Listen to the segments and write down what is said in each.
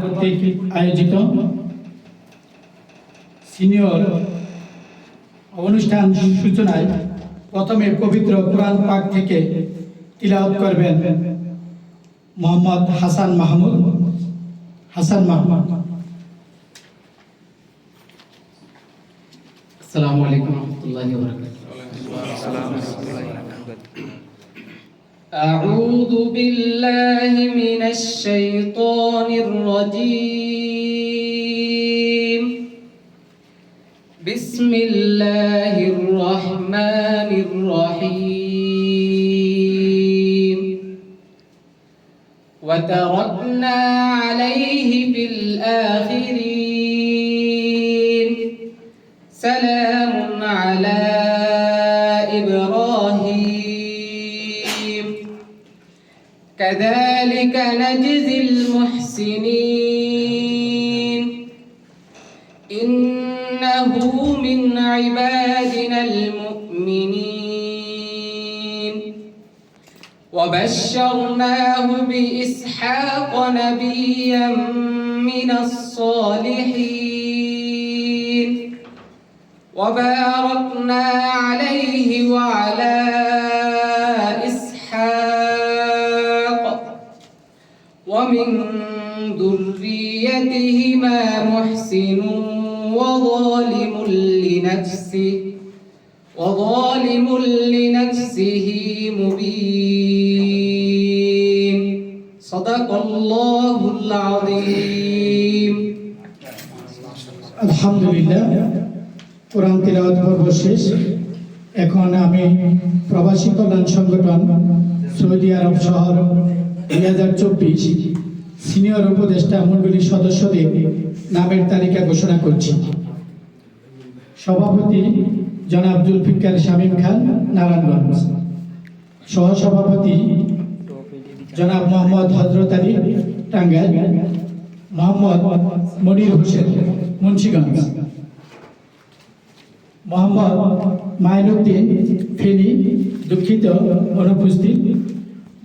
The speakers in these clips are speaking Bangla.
কর্তৃক আয়োজিত সিনিয়র অনুষ্ঠান সূচনায় প্রথমে পবিত্র কোরআন পাক থেকে তিলাওয়াত করবেন মোহাম্মদ হাসান মাহমুদ। হাসান মাহমুদ। আসসালামু আলাইকুম রহমতুল্লাহি ওয়া বারাকাতুহু। أعوذ بالله من الشيطان الرجيم. بسم الله الرحمن الرحيم. وتركنا عليه في الآخرين كذلك نجزي المحسنين. إنه من عبادنا المؤمنين. وبشرناه بإسحاق نبيا من الصالحين. وباركنا ومن ذريتهما محسن وظالم لنفسه وظالم لنفسه مبين صدق الله العظيم আলহামদুলিল্লাহ কোরআন তিলাওয়াত পর্ব শেষ এখন আমি প্রবাসী কল্যাণ সংগঠন সৌদি আরব শহর দুই হাজার চব্বিশ সিনিয়র উপদেষ্টা মণ্ডলীর সদস্যদের নামের তালিকা ঘোষণা করছি। সভাপতি জনাব জুলফিকার শামীম খান, নারায়ণগঞ্জ। সহসভাপতি জনাব মোহাম্মদ হজরত আলী টাঙ্গাইল, মোহাম্মদ মনির হোসেন, মুন্সিগঞ্জ। মোহাম্মদ মাইনুদ্দিন ফেনী, দুঃখিত, অনুপস্থিত।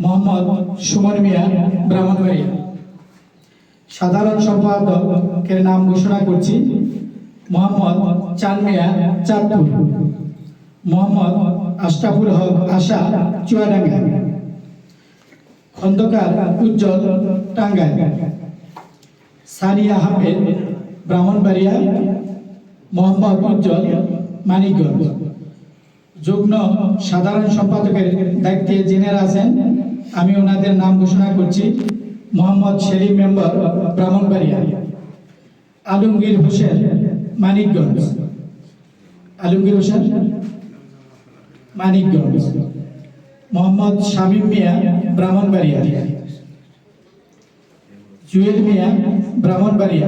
মোহাম্মদ সুমন মিয়া ব্রাহ্মণবাড়িয়া সাধারণ সম্পাদকের নাম ঘোষণা করছি, মোহাম্মদ চান মিয়া, চাঁদপুর। মোহাম্মদ আশরাফুল হক আশা, চুয়াডাঙ্গা। খন্দকার উজ্জ্বল টাঙ্গাইল। সানিয়া আহমেদ ব্রাহ্মণবাড়িয়া। মোহাম্মদ উজ্জ্বল, মানিকগঞ্জ। যুগ্ম সাধারণ সম্পাদকের দায়িত্বে জেনারেল আছেন, আমি ওনাদের নাম ঘোষণা করছি, মোহাম্মদ সেলিম মেম্বার ব্রাহ্মণবাড়িয়া, আলমগীর হোসেন মানিকগঞ্জ। আলমগীর হোসেন মানিকগঞ্জ। মোহাম্মদ শামীম মিয়া ব্রাহ্মণবাড়িয়া। জুয়েল মিয়া ব্রাহ্মণবাড়িয়া।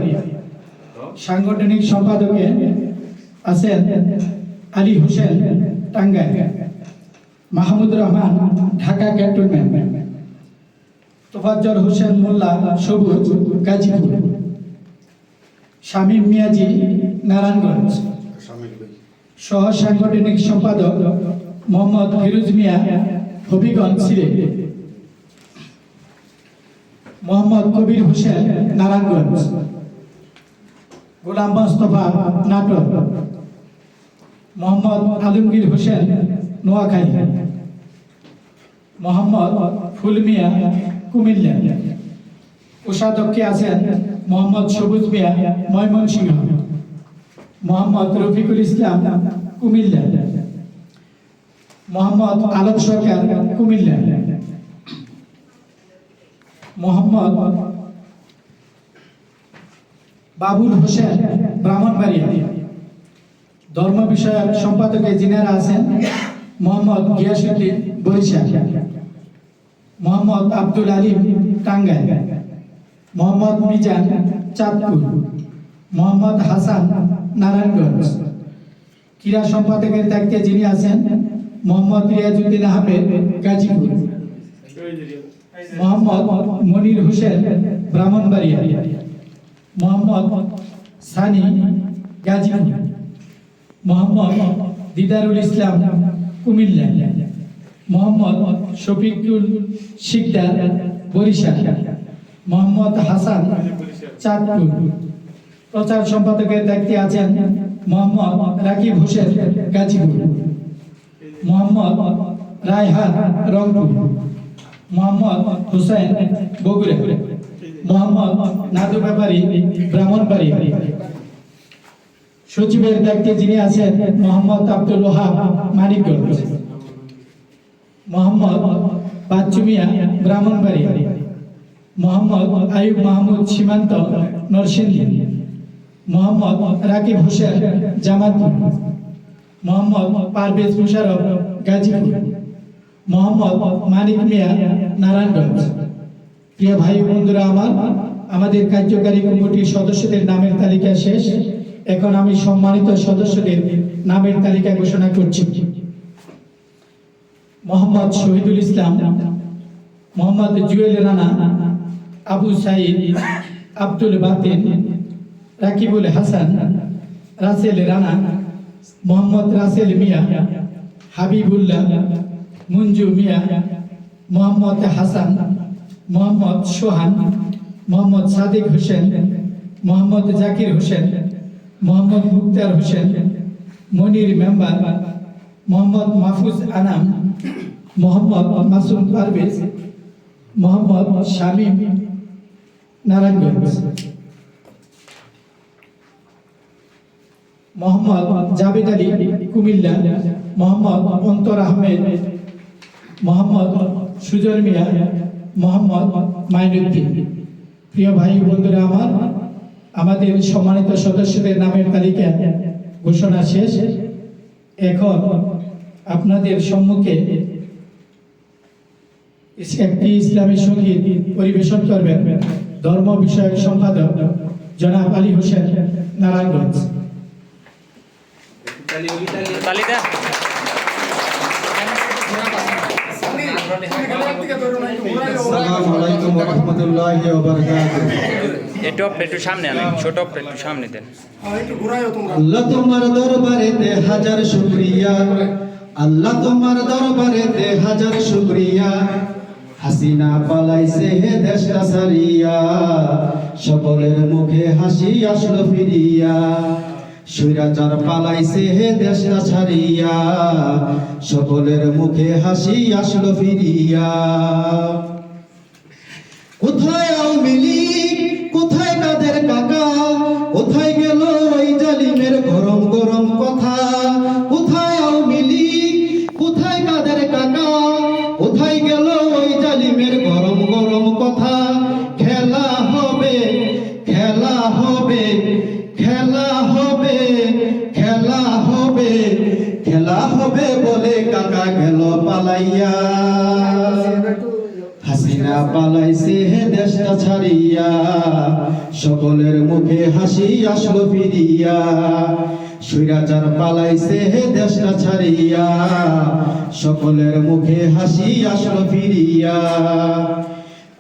সাংগঠনিক সম্পাদকে আছেন আলী হোসেন টাঙ্গাইল। মাহমুদুর রহমান, ঢাকা ক্যান্টনমেন্ট। তোফাজ্জল হোসেন মোল্লা, সবুজ, গাজীপুর। শামীম মিয়াজি, নারায়ণগঞ্জ। সহ সাংগঠনিক সম্পাদক মোহাম্মদ ফিরোজ মিয়া, হবিগঞ্জ সিলেট। মোহাম্মদ কবির হোসেন, নারায়ণগঞ্জ। গোলাম মোস্তফা নাটক মোহাম্মদ আলমগীর হোসেন নোয়াখালী। মোহাম্মদ ফুলমিয়া কুমিল্লা। কোষাধ্যক্ষে আছেন মোহাম্মদ সবুজ মিয়া ময়মনসিংহ। মোহাম্মদ রফিকুল ইসলাম কুমিল্লা। মোহাম্মদ আলম সরকার কুমিল্লা। মোহাম্মদ বাবুল হোসেন ব্রাহ্মণবাড়িয়া। ধর্ম বিষয়ক সম্পাদকে যিনারা আছেন, মোহাম্মদ গিয়াসুদ্দিন বরিশাল, মোহাম্মদ আব্দুল আলিম টাঙ্গাইল মোহাম্মদ মিজান চাঁদপুর, মোহাম্মদ হাসান নারায়ণগঞ্জ। ক্রীড়া সম্পাদকের দায়িত্বে যিনি আছেন, মোহাম্মদ রিয়াজুদ্দিন আহমেদ গাজীপুর, মোহাম্মদ মনির হোসেন ব্রাহ্মণবাড়িয়া, মোহাম্মদ সানি গাজীপুর। মোহাম্মদ দিদারুল ইসলাম কুমিল্লা, মোহাম্মদ শফিকুল শিকদার বরিশাল, মোহাম্মদ হাসান চাঁদপুর। প্রচার সম্পাদকের দায়িত্বে আছেন মোহাম্মদ রাকিব হোসেন গাজীপুর, মোহাম্মদ রায়হান রংপুর, মোহাম্মদ হুসেন বগুড়া, মোহাম্মদ নাদু ব্যাপারী ব্রাহ্মণবাড়ি সচিবের দায়িত্বে যিনি আছেন মোহাম্মদ আব্দুল ওহাব মানিকগঞ্জ। মোহাম্মদ বাচ্চু মিয়া ব্রাহ্মণবাড়ি। মোহাম্মদ আয়ুব মাহমুদ সীমান্ত নরসিংদী। মোহাম্মদ রাকিব হোসেন জামালপুর। মোহাম্মদ পারভেজ মুশারফ গাজীপুর। মোহাম্মদ মানিক মিয়া নারায়ণগঞ্জ। প্রিয় ভাই বন্ধুরা, আমার আমাদের কার্যকারী কমিটির সদস্যদের নামের তালিকা শেষ। এখন আমি সম্মানিত সদস্যদের নামের তালিকা ঘোষণা করছি। মোহাম্মদ শহীদুল ইসলাম, মোহাম্মদ জুয়েল রানা, আবু সাইদ, আব্দুল বাতিন, রাকিবুল হাসান, রাসেল রানা, মোহাম্মদ রাসেল মিয়া, হাবিবুল্লাহ, মুঞ্জু মিয়া, মোহাম্মদ হাসান, মোহাম্মদ সোহান, মোহাম্মদ সাদিক হোসেন, মোহাম্মদ জাকির হোসেন মোহাম্মদ মুক্তার হোসেন, মনির মেম্বার মোহাম্মদ মাহফুজ আনাম, মোহাম্মদ মাসুম পারভেজ, মোহাম্মদ শামীম নারায়ণগঞ্জ। মোহাম্মদ জাবেদ আলী কুমিল্লা, মোহাম্মদ অন্তর আহমেদ, মোহাম্মদ সুজন মিয়া, মোহাম্মদ মাইনুদ্দিন। প্রিয় ভাই বন্ধুরা আমার আমাদের সম্মানিত সদস্যদের নামের তালিকা ঘোষণা শেষ। এখন আপনাদের সম্মুখে একটি ইসলামী সংগীত পরিবেশন করবেন ধর্ম বিষয়ক সম্পাদক জনাব আলী হোসেন নারায়ণগঞ্জ। আসসালামু আলাইকুম ওয়া রাহমাতুল্লাহি ওয়া বারাকাতুহু। আপনি একটু সামনে আনেন, ছোট আপনি একটু সামনে দেন। আল্লাহ তোমার হাজার শুকরিয়া। আল্লাহ তোমার হাজার শুকরিয়া। হাসিনা পালাইছে দেশটা সারিয়া সকলের মুখে হাসি আসলো ফিরিয়া। সৈরাচার পালাইছে হে দেশটা ছাড়িয়া। সকলের মুখে হাসি আসলো ফিরিয়া। কোথায় আওয়ামী কোথায় গেল ওই জালিমের গরম গরম কথা? কোথায় আওয়ামী লীগ? কোথায় কাদের কাকা? কোথায় গেল ওই জালিমের গরম গরম কথা? খেলা হবে খেলা হবে খেলা হবে খেলা হবে খেলা হবে বলে কাকা গেল পালাইয়া। হাসিনা পালাইছে দেশটা ছাড়িয়া। সকলের মুখে হাসি আসলো ফিরিয়া। সুরাচার পালাইছে হে দেশটা ছাড়িয়া। সকলের মুখে হাসি আসলো ফিরিয়া।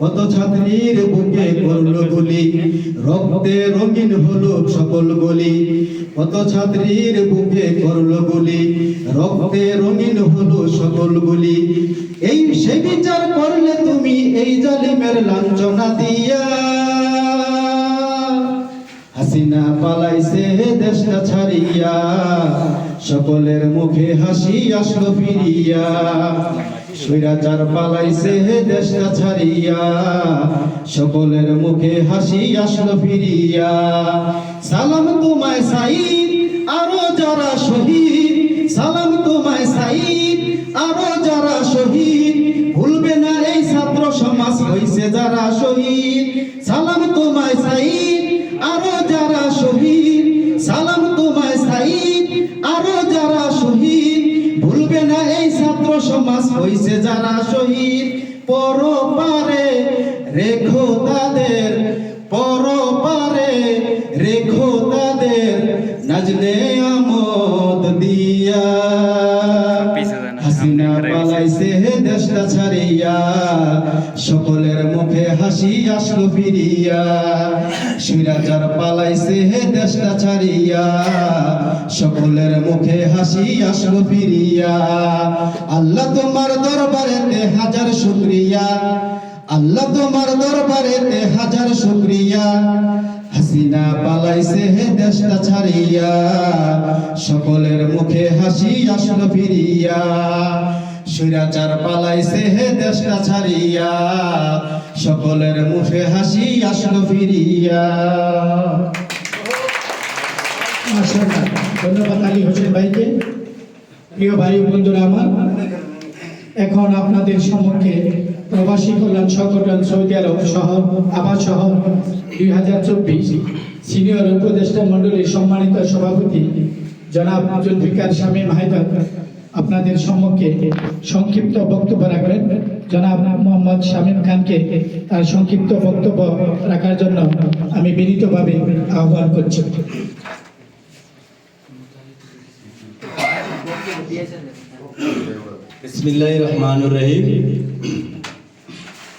কত ছাত্রীর বুকে করল গুলি, রক্তে রঙিন হলো সকল গলি কত ছাত্রীর বুকে করল গুলি, রক্তে রঙিন হলো সকল গুলি এই সে বিচার করলে তুমি এই জালিমের লাঞ্ছনা দিয়া। সকলের মুখে হাসি আসলো ফিরিয়া। সৈরাচার পালাইছে দেশটা ছাড়িয়া, সকলের মুখে হাসি আসলো ফিরিয়া। সালাম তোমায় সাইদ আরও যারা শহীদ। সালাম তোমায় সাইদ আরও যারা শহীদ। ভুলবে না এই ছাত্র সমাজ, হইছে যারা শহীদ। সালাম তোমায় সাইদ যারা শহীদ পরপারে রেখো তাদের পরপারে রেখো তাদের নাজনে আমদ দিয়া হাসিনা। পালাইছে দেশটা ছাড়িয়া সকলের মুখে হাসি আসলো ফিরিয়া। সুরাচার পালাইছে হে দেশটা ছাড়িয়া। সকলের মুখে হাসি আসলো ফিরিয়া। আল্লাহ তোমার দরবারেতে হাজার শুকরিয়া। আল্লাহ তোমার দরবারেতে হাজার শুক্রিয়া। হাসিনা পালাইছে হে দেশটা ছাড়িয়া। সকলের মুখে হাসি আসলো ফিরিয়া। সুরাচার পালাইছে হে দেশটা ছাড়িয়া, সকলের মুখে হাসি আসলো ফিরিয়া। ধন্যবাদ আলী হোসেন ভাইকে। প্রিয় ভাই বন্ধুরা আমার, এখন আপনাদের সম্মুখে প্রবাসী কল্যাণ সংগঠন সৌদি আরব শহর আবাস শহর দুই হাজার চব্বিশ সিনিয়র উপদেষ্টা মণ্ডলীর সম্মানিত সভাপতি জনাব জুলফিকার শামীম হায়দার। আপনাদের সম্মুখে সংক্ষিপ্ত বক্তব্য রাখবেন। জনাব মোহাম্মদ শামীম খানকে তার সংক্ষিপ্ত বক্তব্য রাখার জন্য আমি বিনীতভাবে আহ্বান করছি। বিসমিল্লাহ রহমানুর রহিম।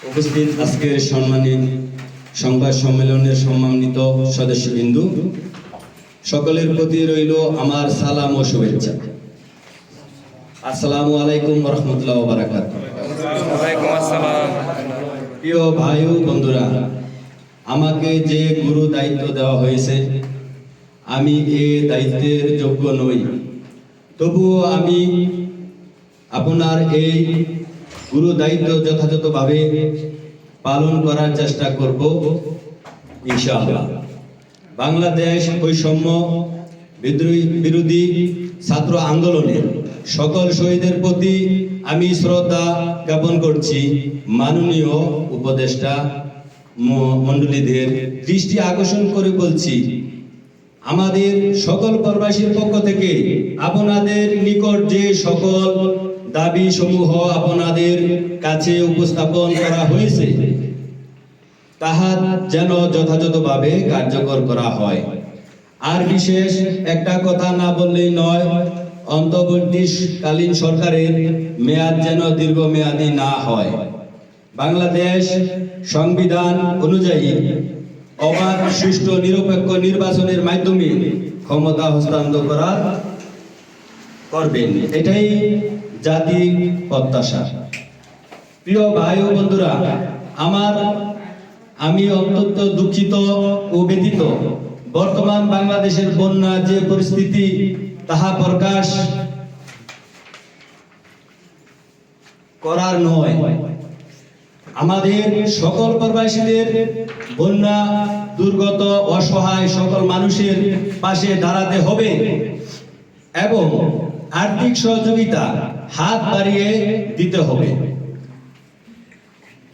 উপস্থিত আজকের সম্মানিত সংবাদ সম্মেলনের সম্মানিত সকলের প্রতি রইল আমার সালাম ও শুভেচ্ছা। আসসালামু আলাইকুম রহমতুল্লাহ বারাকাত প্রিয় ভাই ও বন্ধুরা আমাকে যে গুরু দায়িত্ব দেওয়া হয়েছে আমি এ দায়িত্বের যোগ্য নই। তবুও আমি আপনার এই গুরু দায়িত্ব যথাযথভাবে পালন করার চেষ্টা করব ইনশাআল্লাহ। বাংলাদেশ বৈষম্য বিদ্রোহী বিরোধী ছাত্র আন্দোলনের সকল শহীদের প্রতি আমি শ্রদ্ধা জ্ঞাপন করছি। মাননীয় উপদেষ্টা মণ্ডলীদের দৃষ্টি আকর্ষণ করে বলছি, আমাদের সকল প্রবাসীর পক্ষ থেকে আপনাদের নিকট যে সকল দাবি সমূহ আপনাদের কাছে উপস্থাপন করা হয়েছে, তাহা যেন যথাযথভাবে কার্যকর করা হয়। আর বিশেষ একটা কথা না বললেই নয় অন্তর্বর্তীকালীন সরকারের মেয়াদ যেন দীর্ঘমেয়াদী না হয়। বাংলাদেশ সংবিধান অনুযায়ী অবাধ, সুষ্ঠু, নিরপেক্ষ নির্বাচনের মাধ্যমে ক্ষমতা হস্তান্তর করা করবেন। এটাই জাতির প্রত্যাশা। প্রিয় ভাই ও বন্ধুরা, আমার, আমি অত্যন্ত দুঃখিত ও ব্যথিত। বর্তমান বাংলাদেশের বন্যা, যে পরিস্থিতি তাহা প্রকাশ করার নয়। আমাদের সকল প্রবাসীদের বন্যা, দুর্গত, অসহায় সকল মানুষের পাশে দাঁড়াতে হবে এবং আর্থিক সহযোগিতা হাত বাড়িয়ে দিতে হবে।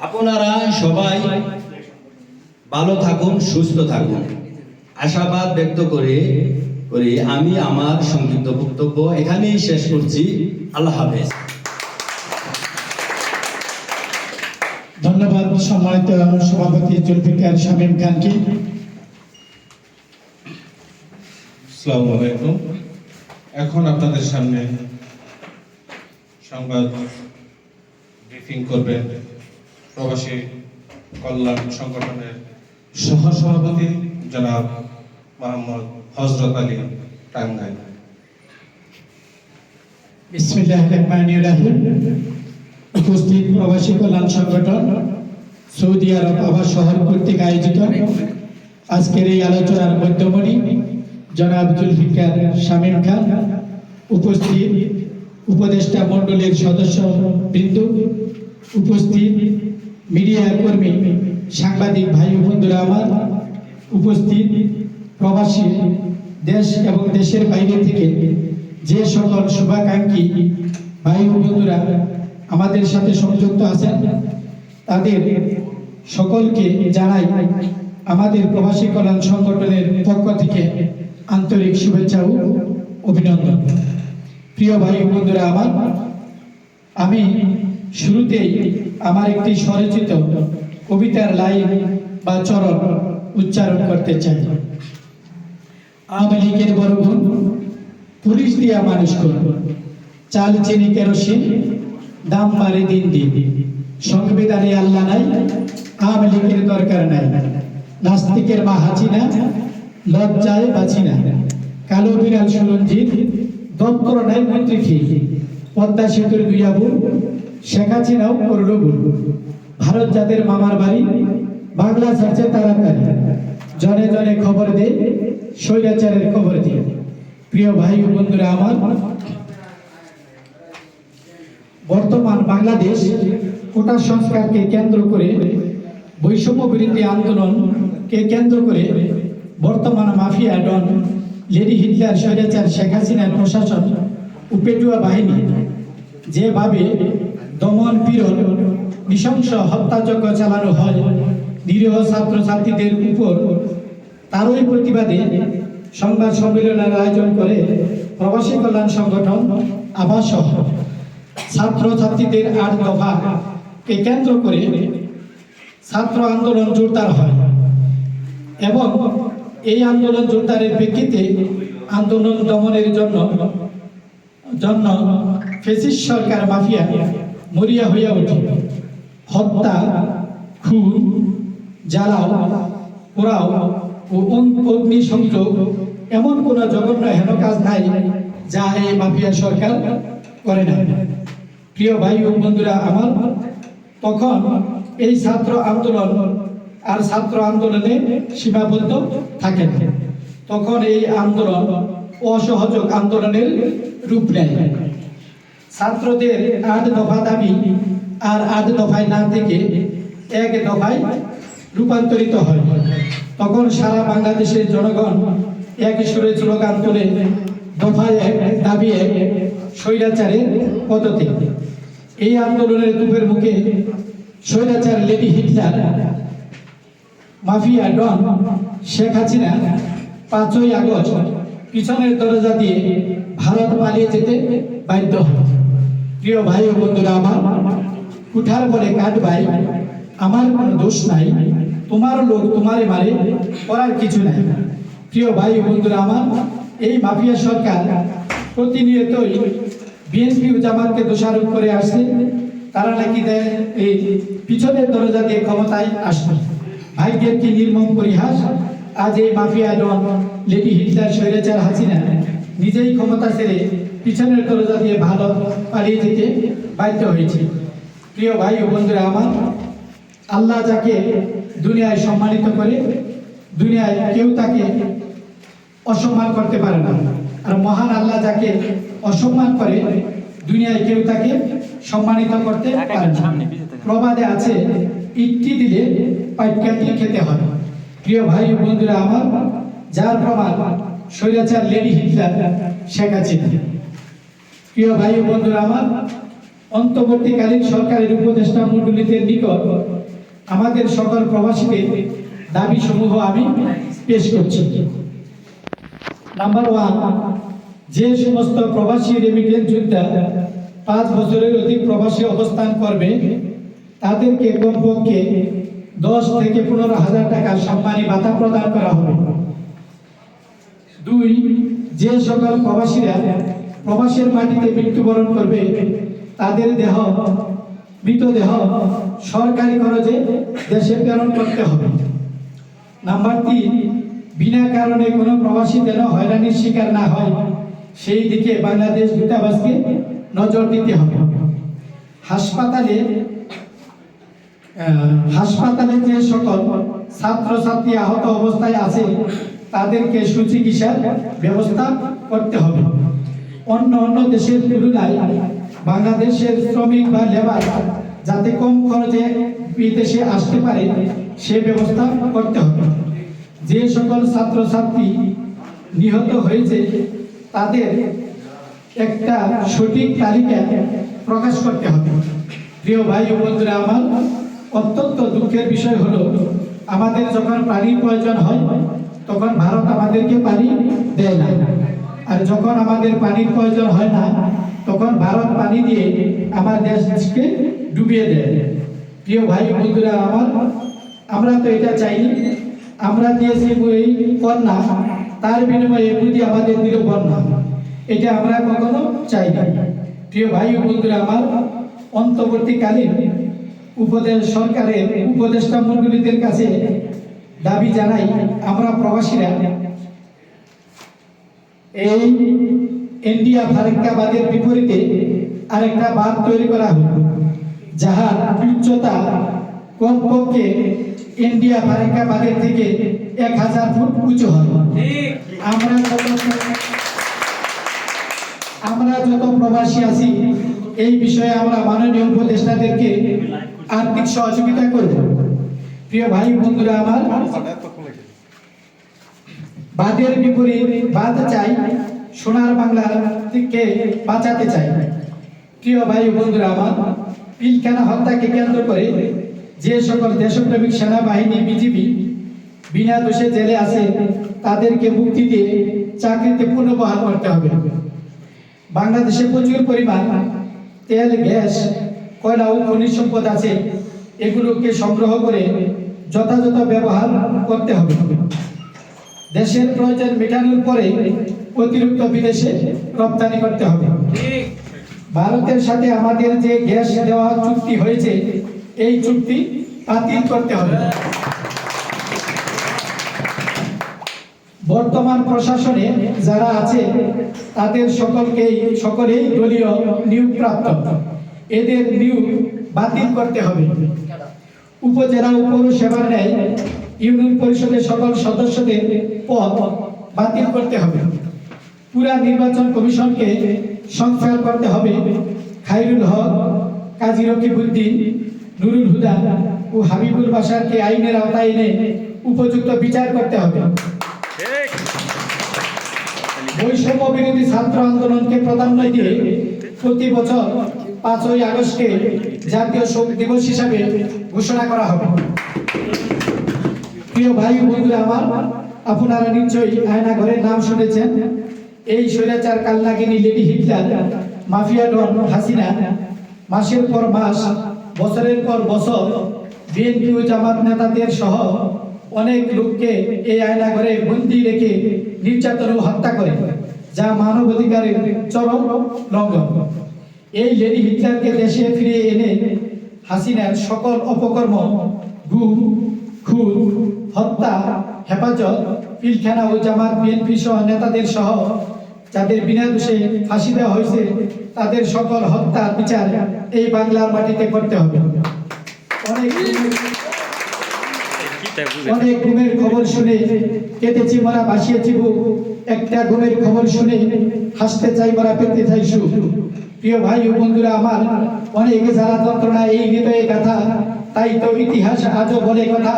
আপনারা সবাই ভালো থাকুন, সুস্থ থাকুন। আশাবাদ ব্যক্ত করে করে আমি আমার সংক্ষিপ্ত বক্তব্য এখানেই শেষ করছি। আল্লাহ হাফেজ। ধন্যবাদ সম্মানিত সভাপতি জুলফিকার শামীম খানকে। আসসালামু আলাইকুম। এখন আপনাদের সামনে সংবাদ ব্রিফিং করবেন প্রবাসী কল্যাণ সংগঠনের সহ সভাপতি জনাব মোহাম্মদ হজরত আলী টাঙ্গাই বিসমিল্লাহ রহমানির রাহিম। উপস্থিত প্রবাসী কল্যাণ সংগঠন সৌদি আরব আবাস শহর কর্তৃক আয়োজিত আজকের এই আলোচনার মধ্যমণি জনাব জুলফিকার শামীম খান, উপস্থিত উপদেষ্টা মণ্ডলীর সদস্য বৃন্দ উপস্থিত মিডিয়া কর্মী সাংবাদিক ভাই বন্ধুরা আমার, উপস্থিত প্রবাসী দেশ এবং দেশের বাইরে থেকে যে সকল শুভাকাঙ্ক্ষী ভাই বন্ধুরা আমাদের সাথে সংযুক্ত আছেন, তাদের সকলকে জানাই আমাদের প্রবাসী কল্যাণ সংগঠনের পক্ষ থেকে আন্তরিক শুভেচ্ছা ও অভিনন্দন। প্রিয় ভাই বন্ধুরা আমার, আমি শুরুতেই আমার একটি স্বরচিত কবিতার লাইন বা চরণ উচ্চারণ করতে চাই। আওয়ামী লীগের বড় বোন পুলিশ দিয়া মানুষ করব চাল, চিনি, কেরোসিন, দাম বাড়ে দিন দিন। সংবিধানে আল্লাহ নাই লীগের দরকার নাই। নাস্তিকের মা হাসিনা লজ্জায় বাঁচি না। কালো বিড়াল সুরঞ্জিত দপ্তর নাই মন্ত্রী কি পদ্মা সেতুর দুই আবু শেখ হাসিনাও করল ভুল ভারত জাতের মামার বাড়ি, বাংলা ছাড়ছে তাড়াতাড়ি জনে জনে খবর দে স্বৈরাচারের খবর দিয়ে। প্রিয় ভাই ও বন্ধুরা আমার, বর্তমান বাংলাদেশ কোটা সংস্কারকে কেন্দ্র করে, বৈষম্য বিরোধী আন্দোলনকে কেন্দ্র করে বর্তমান মাফিয়া ডন লেডি হিটলার, স্বৈরাচার, শেখ হাসিনার প্রশাসন উপেটুয়া বাহিনী যেভাবে দমন পীড়ন, নৃশংস হত্যাযজ্ঞ চালানো হয়, নিরীহ ছাত্রছাত্রীদের উপর তারই প্রতিবাদে সংবাদ সম্মেলনের আয়োজন করে প্রবাসী কল্যাণ সংগঠন আবাসহ ছাত্র ছাত্রীদের আট দফাকে কেন্দ্র করে ছাত্র আন্দোলন জোরদার হয় এবং এই আন্দোলন জোরদারের প্রেক্ষিতে আন্দোলন দমনের জন্য জন্য ফেসিস সরকার মাফিয়া মরিয়া হইয়া ওঠে। হত্যা, খুন জ্বালাও পোড়াও ও অগ্নি- অগ্নিসংযোগ এমন কোন জঘন্য হেন কাজ নাই যা এই মাফিয়া সরকার করে না। প্রিয় ভাই ও বন্ধুরা, আমার তখন এই ছাত্র আন্দোলন আর ছাত্র আন্দোলনে সীমাবদ্ধ থাকে না। তখন এই আন্দোলন অসহযোগ আন্দোলনের রূপ নেয়। ছাত্রদের আট দফা দাবি আর আট দফায় না থেকে এক দফায় রূপান্তরিত হয়। তখন সারা বাংলাদেশের জনগণ এক সুরে স্লোগান তুলে দফায় এক দাবি এক স্বৈরাচারের পদতে এই আন্দোলনের তুপের মুখে স্বৈরাচার lady Hitler, mafia don, Sheikh Hasina পাঁচই আগস্ট পিছনের দরজা দিয়ে ভারত পালিয়ে যেতে বাধ্য হয় প্রিয় ভাই ও বন্ধুরা, আমার কুঠার বলে কাঠ ভাই, আমার কোনো দোষ নাই। তোমার লোক তোমারে মারে করার কিছু নাই। প্রিয় ভাই বন্ধুরা আমার, এই মাফিয়া সরকার প্রতিনিয়তই বিএনপি ও জামাতকে দোষারোপ করে আসছে। তারা নাকি এই পিছনের দরজা দিয়ে ক্ষমতায় আসবে। ভাগ্যের কি নির্মম পরিহাস? আজ এই মাফিয়া ডন লেডি হিটলার স্বৈরাচার হাসিনা নিজেই ক্ষমতা ছেড়ে পিছনের দরজা দিয়ে ভালো পালিয়ে যেতে বাধ্য হয়েছে। প্রিয় ভাই ও বন্ধুরা আমার, আল্লাহ যাকে দুনিয়ায় সম্মানিত করে দুনিয়ায় কেউ তাকে অসম্মান করতে পারে না। আর মহান আল্লাহ যাকে অসম্মান করে দুনিয়ায় কেউ তাকে সম্মানিত করতে পারে না। প্রবাদে আছে ইটটি দিলে পাইকাটি খেতে হয়। প্রিয় ভাই বন্ধুরা আমার যার প্রমাণ স্বৈরাচার লেডি হিটলার শেখ হাসিনা। প্রিয় ভাই বন্ধুরা আমার অন্তর্বর্তীকালীন সরকারের উপদেষ্টা মণ্ডলীদের নিকট আমাদের সকল প্রবাসীদের দাবি সমূহ আমি পেশ করছি। নাম্বার ওয়ান যে সমস্ত প্রবাসী রেমিটেন্স যোদ্ধা পাঁচ বছরের অধিক প্রবাসী অবস্থান করবে, তাদেরকে কমপক্ষে দশ থেকে পনেরো হাজার টাকা সম্মানী ভাতা প্রদান করা হবে। দুই, যে সকল প্রবাসীরা প্রবাসের মাটিতে মৃত্যুবরণ করবে, তাদের দেহ মৃতদেহ সরকারি খরচে দেশে প্রেরণ করতে হবে। নাম্বার তিন, বিনা কারণে কোনো প্রবাসী যেন হয়রানির শিকার না হয়, সেই দিকে বাংলাদেশ দূতাবাসকে নজর দিতে হবে। হাসপাতালে হাসপাতালে যে সকল ছাত্রছাত্রী আহত অবস্থায় আছে, তাদেরকে সুচিকিৎসার ব্যবস্থা করতে হবে। অন্য অন্য দেশের তুলনায় বাংলাদেশের শ্রমিক বা লেবার যাতে কম খরচে বিদেশে আসতে পারে, সে ব্যবস্থা করতে হবে। যে সকল ছাত্রছাত্রী নিহত হয়েছে, তাদের একটা সঠিক তালিকা প্রকাশ করতে হবে। প্রিয় ভাই ও বন্ধুরা, আমার অত্যন্ত দুঃখের বিষয় হলো, আমাদের যখন পানির প্রয়োজন হয়, তখন ভারত আমাদেরকে পানি দেয় না। আর যখন আমাদের পানির প্রয়োজন হয় না তখন ভারত পানি দিয়ে আমার দেশকে ডুবিয়ে দেয়। প্রিয় ভাই বন্ধুরা আমার, আমরা তো এটা চাইনি আমরা দিয়েছি এই কন্যা, তার বিনিময়ে যদি আমাদের দিল বন্যা। এটা আমরা কখনো চাই না। প্রিয় ভাই বন্ধুরা আমার, অন্তর্বর্তীকালীন উপদেশ সরকারের উপদেষ্টা মন্ডলীদের কাছে দাবি জানাই, আমরা প্রবাসীরা, এই ইন্ডিয়া ফারাক্কাবাদের বিপরীতে আরেকটা বাঁধ তৈরি করা হলো, যাহার উচ্চতা কমপক্ষে ইন্ডিয়া ফারাক্কাবাদের থেকে এক হাজার ফুট উঁচু হয়। আমরা যত আমরা যত প্রবাসী আছি, এই বিষয়ে আমরা মাননীয় উপদেষ্টাদেরকে আর্থিক সহযোগিতা করব প্রিয় ভাই, বন্ধুরা আমার বাদের বিপরীত বাদ চাই সোনার বাংলা থেকে বাঁচাতে চাই। প্রিয় ভাই বন্ধুরা আমার পিলখানা হত্যাকে কেন্দ্র করে যে সকল দেশপ্রেমিক সেনাবাহিনী, বিজিবি বিনা দোষে জেলে আছে, তাদেরকে মুক্তি দিয়ে চাকরিতে পুনর্বহাল করতে হবে। বাংলাদেশে প্রচুর পরিমাণ তেল, গ্যাস, কয়লা ও খনিজ সম্পদ আছে, এগুলোকে সংগ্রহ করে যথাযথ ব্যবহার করতে হবে। দেশের প্রয়োজন মেটানোর পরে অতিরিক্ত বিদেশে রপ্তানি করতে হবে। ভারতের সাথে আমাদের যে গ্যাস দেওয়া চুক্তি হয়েছে, এই চুক্তি বাতিল করতে হবে। বর্তমান প্রশাসনে যারা আছে, তাদের সকলকেই, সকলেই দলীয় নিয়োগ প্রাপ্ত। এদের নিয়োগ বাতিল করতে হবে। উপজেলা ও পৌরসভার ন্যায় ইউনিয়ন পরিষদের সকল সদস্যদের পদ বাতিল করতে হবে। পুরা নির্বাচন কমিশনকে সংস্কার করতে হবে। খাইরুল হক, কাজী রকিবউদ্দিন, নুরুল হুদা ও হাবিবুল বাসারকে আইনের আওতায় এনে উপযুক্ত বিচার করতে হবে। বৈষম্য বিরোধী ছাত্র আন্দোলনকে প্রাধান্য দিয়ে প্রতি বছর পাঁচই আগস্টকে জাতীয় শোক দিবস হিসাবে ঘোষণা করা হবে। প্রিয় ভাই বন্ধুরা, আমার আপনারা নিশ্চয়ই আয়না ঘরের নাম শুনেছেন। এই স্বৈরাচার কালনাগিনী lady Hitler, mafia don Hasina, মাসের পর মাস, বছরের পর বছর বিএনপি ও জামাত নেতাদের সহ অনেক লোককে এই আয়না ঘরে বন্দি রেখে নির্যাতন ও হত্যা করে, যা মানবাধিকারের চরম লঙ্ঘন। এই লেডি হিটলারকে দেশে ফিরিয়ে এনে হাসিনার সকল অপকর্ম, গুম, খুন, হত্যা, হেফাজত, পিলখানা ও জামাত বিএনপি সহ নেতাদের সহ যাদের বিনা দোষে ফাঁসি দেওয়া হয়েছে, তাদের সকল হত্যার বিচার এই বাংলার মাটিতে করতে হবে। অনেক ঘুমের খবর শুনে কেটেছি মরা বাসিয়েছি একটা ঘুমের খবর শুনে হাসতে চাই, মরা পেতে চাই সুখ। প্রিয় ভাই ও বন্ধুরা, আমার অনেক যারা যন্ত্রণা, এই হৃদয়ে কথা তাই তো ইতিহাস আজও বলে কথা,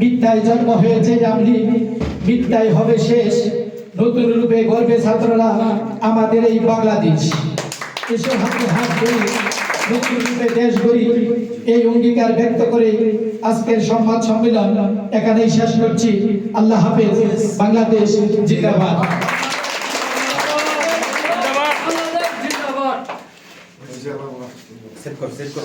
বিদ্যায় জন্ম হয়েছে জামলি বিদ্যায় হবে শেষ। নতুন রূপে গর্বে ছাত্ররা আমাদের এই বাংলাদেশ। এসে হাতে হাত ধরে নতুন রূপে দেশ গড়ি এই অঙ্গীকার ব্যক্ত করে আজকের সংবাদ সম্মেলন এখানেই শেষ করছি। আল্লাহ হাফেজ বাংলাদেশ জিন্দাবাদ। সেট কর সেট কর।